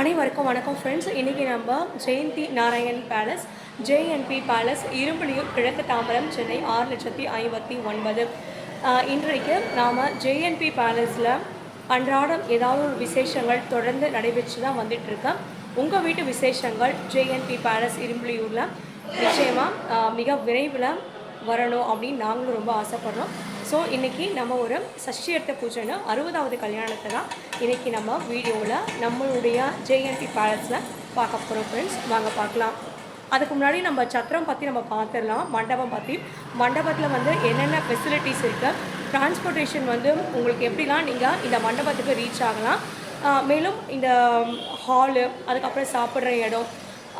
அனைவருக்கும் வணக்கம் ஃப்ரெண்ட்ஸ் இன்றைக்கி நம்ம Jayanthi Narayan palace JNP palace Irumbuliyur கிழக்கு தாம்பரம் சென்னை ஆறு லட்சத்தி ஐம்பத்தி ஒன்பது. இன்றைக்கு நாம் ஜேஎன்பி பேலஸில் அன்றாடம் ஏதாவது ஒரு விசேஷங்கள் தொடர்ந்து நடைபெற்று தான் வந்துட்டுருக்கேன் உங்கள் வீட்டு விசேஷங்கள் ஜேஎன்பி பேலஸ் இரும்புலியூரில் நிச்சயமாக மிக விரைவில் வரணும் அப்படின்னு நாங்களும் ரொம்ப ஆசைப்படுறோம். ஸோ இன்றைக்கி நம்ம ஒரு சஷ்டியர்த்த பூஜைன்னு அறுபதாவது கல்யாணத்தை தான் இன்றைக்கி நம்ம வீடியோவில் நம்மளுடைய ஜேஎன்பி பேலஸில் பார்க்க போகிறோம் ஃப்ரெண்ட்ஸ் வாங்க பார்க்கலாம். அதுக்கு முன்னாடி நம்ம சத்திரம் பற்றி நம்ம பார்த்துடலாம் மண்டபம் பற்றி மண்டபத்தில் வந்து என்னென்ன ஃபெசிலிட்டிஸ் இருக்குது டிரான்ஸ்போர்ட்டேஷன் வந்து உங்களுக்கு எப்படிலாம் நீங்கள் இந்த மண்டபத்துக்கு ரீச் ஆகலாம்? மேலும் இந்த ஹாலு அதுக்கப்புறம் சாப்பிட்ற இடம்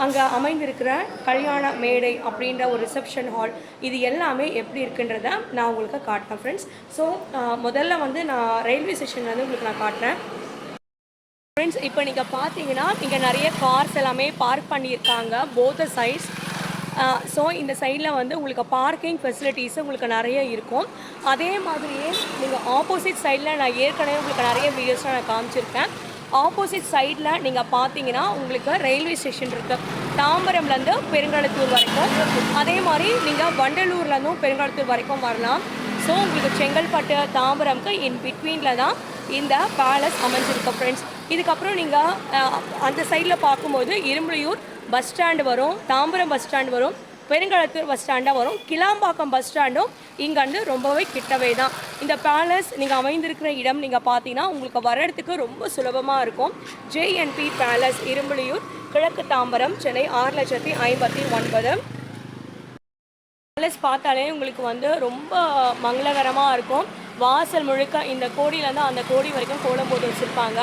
அங்கே அமைந்திருக்கிற கல்யாண மேடை அப்படின்ற ஒரு ரிசப்ஷன் ஹால் இது எல்லாமே எப்படி இருக்குன்றத நான் உங்களுக்கு காட்டுறேன் ஃப்ரெண்ட்ஸ் ஸோ முதல்ல வந்து நான் ரயில்வே ஸ்டேஷன் வந்து உங்களுக்கு நான் காட்டுறேன். ஃப்ரெண்ட்ஸ் இப்போ நீங்கள் பார்த்தீங்கன்னா இங்கே நிறைய கார்ஸ் எல்லாமே பார்க் பண்ணியிருக்காங்க போத சைட்ஸ் ஸோ இந்த சைடில் வந்து உங்களுக்கு பார்க்கிங் ஃபெசிலிட்டிஸ் உங்களுக்கு நிறைய இருக்கும். அதே மாதிரியே நீங்கள் ஆப்போசிட் சைடில் நான் ஏற்கனவே உங்களுக்கு நிறைய வீடியோஸ்லாம் நான் காமிச்சிருக்கேன். ஆப்போசிட் சைடில் நீங்கள் பார்த்தீங்கன்னா உங்களுக்கு ரயில்வே ஸ்டேஷன் இருக்குது தாம்பரம்லேருந்து பெருங்கலத்தூர் வரைக்கும். அதே மாதிரி நீங்கள் வண்டலூர்லேருந்தும் பெருங்கலத்தூர் வரைக்கும் வரலாம். ஸோ உங்களுக்கு செங்கல்பட்டு தாம்பரம்க்கு இன் பிட்வீனில் தான் இந்த பேலஸ் அமைஞ்சிருக்கு ஃப்ரெண்ட்ஸ் இதுக்கப்புறம் நீங்கள் அந்த சைடில் பார்க்கும்போது இரும்புலியூர் பஸ் ஸ்டாண்டு வரும். தாம்பரம் பஸ் ஸ்டாண்டு வரும். பெருங்களத்தூர் பஸ் ஸ்டாண்டாக வரும். கிளாம்பாக்கம் பஸ் ஸ்டாண்டும் இங்கேருந்து ரொம்பவே கிட்டவே தான். இந்த பேலஸ் நீங்கள் அமைந்திருக்கிற இடம் நீங்கள் பார்த்தீங்கன்னா உங்களுக்கு வர்றதுக்கு ரொம்ப சுலபமாக இருக்கும். ஜேஎன்பி பேலஸ் இரும்புலியூர் கிழக்கு தாம்பரம் சென்னை ஆறு லட்சத்தி ஐம்பத்தி ஒன்பது. பேலஸ் பார்த்தாலே உங்களுக்கு வந்து ரொம்ப மங்களகரமாக இருக்கும். வாசல் முழுக்க இந்த கோடியிலேருந்து அந்த கோடி வரைக்கும் கோலம் போட்டு வச்சுருப்பாங்க.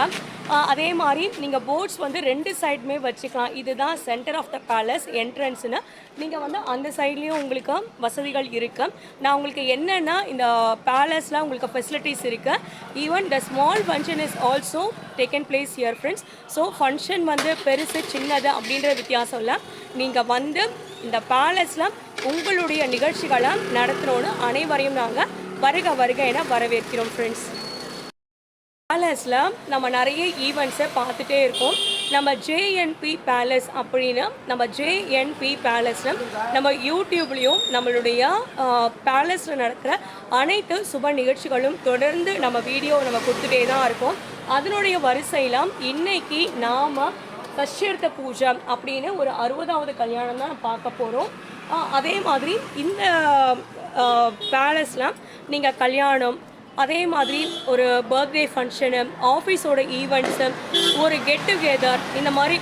அதே மாதிரி நீங்கள் போர்ட்ஸ் வந்து ரெண்டு சைடுமே வச்சுக்கலாம். இதுதான் சென்டர் ஆஃப் த பேலஸ் என்ட்ரன்ஸ்னு நீங்கள் வந்து அந்த சைட்லேயும் உங்களுக்கு வசதிகள் இருக்குது நான் உங்களுக்கு என்னென்னா இந்த பேலஸில் உங்களுக்கு ஃபெசிலிட்டிஸ் இருக்குது even the small function is also taken place here friends so function வந்து பெருசு சின்னது அப்படின்ற வித்தியாசம் இல்லை. நீங்கள் வந்து இந்த பேலஸில் உங்களுடைய நிகழ்ச்சிகளை நடத்துகிறோன்னு அனைவரையும் நாங்கள் வருக வருக என வரவேற்கிறோம் ஃப்ரெண்ட்ஸ் பேலஸில் நம்ம நிறைய ஈவெண்ட்ஸை பார்த்துட்டே இருக்கோம். நம்ம ஜேஎன்பி பேலஸ் அப்படின்னு நம்ம ஜேஎன்பி பேலஸில் நம்ம யூடியூப்லேயும் நம்மளுடைய பேலஸில் நடக்கிற அனைத்து சுப நிகழ்ச்சிகளும் தொடர்ந்து நம்ம வீடியோ நம்ம கொடுத்துட்டே தான் இருக்கோம். அதனுடைய வரிசையில் இன்னைக்கு நாம் சஷ்யர்த்த பூஜை அப்படின்னு ஒரு அறுபதாவது கல்யாணம் தான் பார்க்க போகிறோம் அதே மாதிரி இந்த பேலஸில் நீங்கள் கல்யாணம் அதே மாதிரி ஒரு பர்த்டே ஃபங்க்ஷனு ஆஃபீஸோட ஈவெண்ட்ஸு ஒரு கெட் டுகெதர் இந்த மாதிரி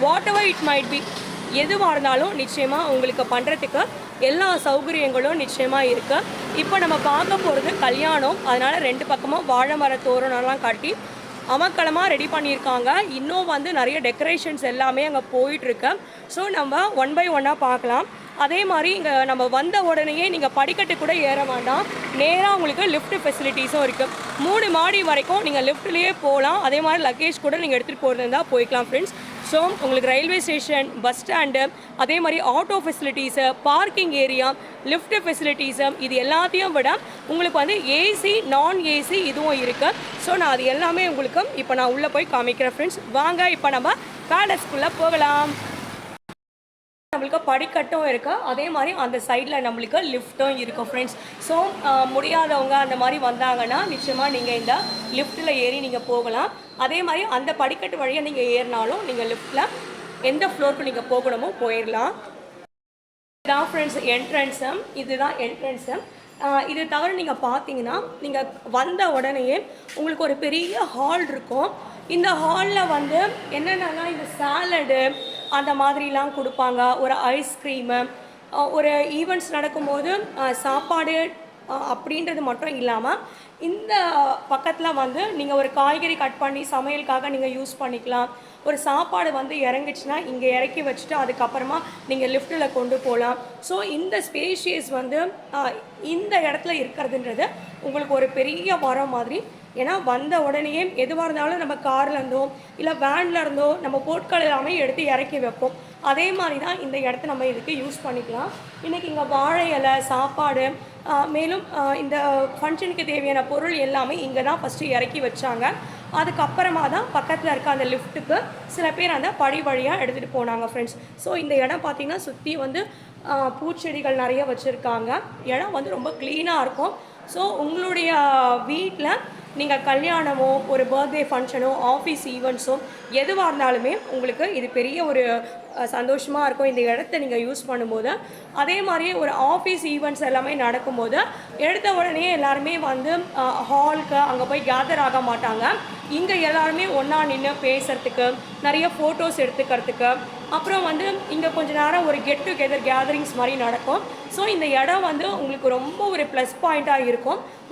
whatever it might be எதுவாக இருந்தாலும் நிச்சயமாக உங்களுக்கு பண்ணுறதுக்கு எல்லா சௌகரியங்களும் நிச்சயமாக இருக்குது இப்போ நம்ம பார்க்க போகிறது கல்யாணம். அதனால் ரெண்டு பக்கமும் வாழை மர தோரணம்லாம் காட்டி அமக்களமாக ரெடி பண்ணியிருக்காங்க. இன்னும் வந்து நிறைய டெக்கரேஷன்ஸ் எல்லாமே அங்கே போயிட்டுருக்கு. ஸோ நம்ம ஒன் பை ஒன்னாக பார்க்கலாம். அதே மாதிரி இங்கே நம்ம வந்த உடனேயே நீங்கள் படிக்கட்டு கூட ஏற வேண்டாம். நேராக உங்களுக்கு லிஃப்ட் ஃபெசிலிட்டிஸும் இருக்குது மூணு மாடி வரைக்கும் நீங்கள் லிஃப்ட்லேயே போகலாம். அதே மாதிரி லக்கேஜ் கூட நீங்கள் எடுத்துகிட்டு போகிறதா போய்க்கலாம் ஃப்ரெண்ட்ஸ் ஸோ உங்களுக்கு ரயில்வே ஸ்டேஷன் பஸ் ஸ்டாண்டு அதே மாதிரி auto facilities parking area lift facilities இது எல்லாத்தையும் விட உங்களுக்கு வந்து ஏசி நான் ஏசி இதுவும் இருக்குது ஸோ நான் அது எல்லாமே உங்களுக்கு இப்போ நான் உள்ளே போய் காமிக்கிறேன் ஃப்ரெண்ட்ஸ் வாங்க இப்போ நம்ம பேலஸ்க்குள்ளே போகலாம். நம்மளுக்கு படிக்கட்டும் இருக்குது அதே மாதிரி அந்த சைடில் நம்மளுக்கு லிஃப்ட்டும் இருக்கும் ஃப்ரெண்ட்ஸ் ஸோ முடியாதவங்க அந்த மாதிரி வந்தாங்கன்னா நிச்சயமாக நீங்கள் இந்த லிஃப்ட்டில் ஏறி நீங்கள் போகலாம். அதே மாதிரி அந்த படிக்கட்டு வழியாக நீங்கள் ஏறினாலும் நீங்கள் லிஃப்ட்டில் எந்த ஃப்ளோருக்கு நீங்கள் போகணுமோ போயிடலாம் இதுதான் ஃப்ரெண்ட்ஸ் என்ட்ரன்ஸு இதுதான் என்ட்ரன்ஸு இது தவிர நீங்கள் பார்த்தீங்கன்னா நீங்கள் வந்த உடனேயே உங்களுக்கு ஒரு பெரிய ஹால் இருக்கும். இந்த ஹாலில் வந்து என்னென்னலாம் இந்த சாலடு அந்த மாதிரிலாம் கொடுப்பாங்க. ஒரு ஐஸ்கிரீமு ஒரு ஈவெண்ட்ஸ் நடக்கும்போது சாப்பாடு அப்படின்றது மட்டும் இல்லாமல் இந்த பக்கத்தில் வந்து நீங்கள் ஒரு காய்கறி கட் பண்ணி சமையலுக்காக நீங்கள் யூஸ் பண்ணிக்கலாம். ஒரு சாப்பாடு வந்து இறங்குச்சுன்னா இங்கே இறக்கி வச்சுட்டு அதுக்கப்புறமா நீங்கள் லிஃப்ட்டில் கொண்டு போகலாம் ஸோ இந்த ஸ்பேஷியஸ் வந்து இந்த இடத்துல இருக்கிறதுன்றது உங்களுக்கு ஒரு பெரிய மரம் மாதிரி ஏன்னா வந்த உடனேயே எதுவாக இருந்தாலும் நம்ம காரில் இருந்தோ இல்லை வேன்ல இருந்தோ நம்ம பொருட்கள் எல்லாமே எடுத்து இறக்கி வைப்போம். அதே மாதிரி தான் இந்த இடத்த நம்ம இதுக்கு யூஸ் பண்ணிக்கலாம். இன்றைக்கி இங்கே வாழை இலை சாப்பாடு மேலும் இந்த ஃபங்க்ஷனுக்கு தேவையான பொருள் எல்லாமே இங்கே தான் ஃபஸ்ட்டு இறக்கி வச்சாங்க. அதுக்கப்புறமா தான் பக்கத்தில் இருக்க அந்த லிஃப்ட்டுக்கு சில பேர் அந்த படி வழியாக எடுத்துகிட்டு போனாங்க ஃப்ரெண்ட்ஸ் ஸோ இந்த இடம் பார்த்திங்கன்னா சுற்றி வந்து பூச்செடிகள் நிறைய வச்சுருக்காங்க. இடம் வந்து ரொம்ப க்ளீனாக இருக்கும். ஸோ உங்களுடைய வீட்டில் நீங்கள் கல்யாணமோ ஒரு பர்த்டே ஃபங்க்ஷனோ ஆஃபீஸ் ஈவெண்ட்ஸோ எதுவாக இருந்தாலுமே உங்களுக்கு இது பெரிய ஒரு சந்தோஷமாக இருக்கும். இந்த இடத்த நீங்கள் யூஸ் பண்ணும்போது அதே மாதிரியே ஒரு ஆஃபீஸ் ஈவெண்ட்ஸ் எல்லாமே நடக்கும்போது எடுத்த உடனே எல்லாருமே வந்து ஹாலுக்கு அங்கே போய் கேதர் ஆக மாட்டாங்க. இங்கே எல்லாருமே ஒன்றா நின்று பேசுகிறதுக்கு நிறைய ஃபோட்டோஸ் எடுத்துக்கிறதுக்கு அப்புறம் வந்து இங்கே கொஞ்ச நேரம் ஒரு கெட் டுகெதர் கேதரிங்ஸ் மாதிரி நடக்கும். ஸோ இந்த இடம் வந்து உங்களுக்கு ரொம்ப ஒரு ப்ளஸ் பாயிண்ட்டாக இருக்கும்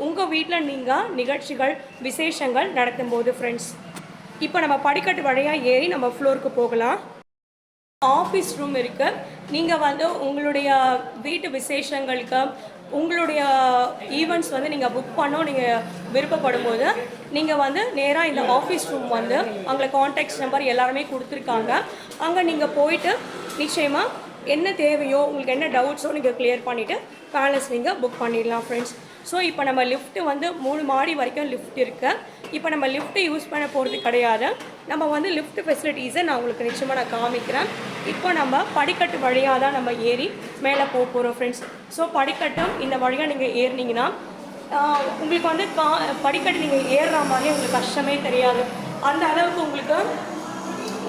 உங்கள் வீட்டில் நீங்கள் நிகழ்ச்சிகள் விசேஷங்கள் நடத்தும்போது ஃப்ரெண்ட்ஸ் இப்போ நம்ம படிக்கட்டு வழியாக ஏறி நம்ம ஃப்ளோருக்கு போகலாம். ஆஃபீஸ் ரூம் இருக்கு. நீங்கள் வந்து உங்களுடைய வீட்டு விசேஷங்களுக்கு உங்களுடைய ஈவெண்ட்ஸ் வந்து நீங்கள் புக் பண்ணோம் நீங்கள் விருப்பப்படும் போது நீங்கள் வந்து நேராக இந்த ஆஃபீஸ் ரூம் வந்து அங்கே காண்டாக்ட் நம்பர் எல்லாருமே கொடுத்துருக்காங்க. அங்கே நீங்கள் போயிட்டு நிச்சயமாக என்ன தேவையோ உங்களுக்கு என்ன டவுட்ஸோ நீங்கள் கிளியர் பண்ணிவிட்டு பேலஸ் நீங்கள் புக் பண்ணிடலாம் ஃப்ரெண்ட்ஸ் ஸோ இப்போ நம்ம லிஃப்ட்டு வந்து மூணு மாடி வரைக்கும் லிஃப்ட் இருக்குது இப்போ நம்ம லிஃப்ட்டு யூஸ் பண்ண போகிறது கிடையாது. நம்ம வந்து லிஃப்ட் ஃபெசிலிட்டிஸை நான் உங்களுக்கு நிச்சயமாக நான் காமிக்கிறேன். இப்போ நம்ம படிக்கட்டு வழியாக தான் நம்ம ஏறி மேலே போக போகிறோம் ஃப்ரெண்ட்ஸ் ஸோ படிக்கட்டும் இந்த வழியாக நீங்கள் ஏறினீங்கன்னா உங்களுக்கு வந்து கா படிக்கட்டு நீங்கள் ஏறுற மாதிரி உங்களுக்கு கஷ்டமே தெரியாது. அந்த அளவுக்கு உங்களுக்கு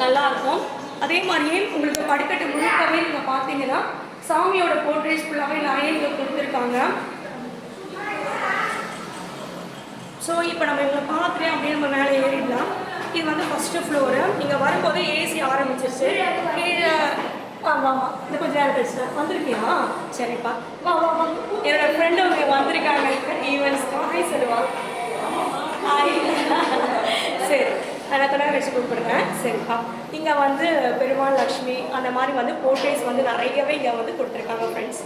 நல்லா இருக்கும். அதே மாதிரியே உங்களுக்கு படிக்கட்டு முழுக்கவே நீங்கள் பார்த்தீங்கன்னா சாமியோட போர்ட்ரேஸ் ஃபுல்லாகவே நிறைய இங்கே கொடுத்துருக்காங்க. ஸோ இப்போ நம்ம இவங்களை பார்த்துட்டு அப்படின்னு நம்ம மேலே ஏறிடலாம். இது வந்து ஃபஸ்ட்டு ஃப்ளோரு நீங்கள் வரும்போது ஏசி ஆரம்பிச்சிருச்சு. கீழே ஆமாம் ஆமாம் இது கொஞ்சம் நேரம் கழிச்சு வந்திருக்கியா? சரிப்பா. வா வா வா. என்னோடய ஃப்ரெண்டு அவங்க வந்திருக்காங்க. ஈவெண்ட்ஸ் ஹாய் சொல்லுவா ஹாய் சரி நான் கொஞ்ச வச்சு கூப்பிடுறேன் சரிப்பா. இங்கே வந்து பெருமாள் லக்ஷ்மி அந்த மாதிரி வந்து போர்ட்ரேட்ஸ் வந்து நிறையவே இங்கே வந்து கொடுத்துருக்காங்க ஃப்ரெண்ட்ஸ்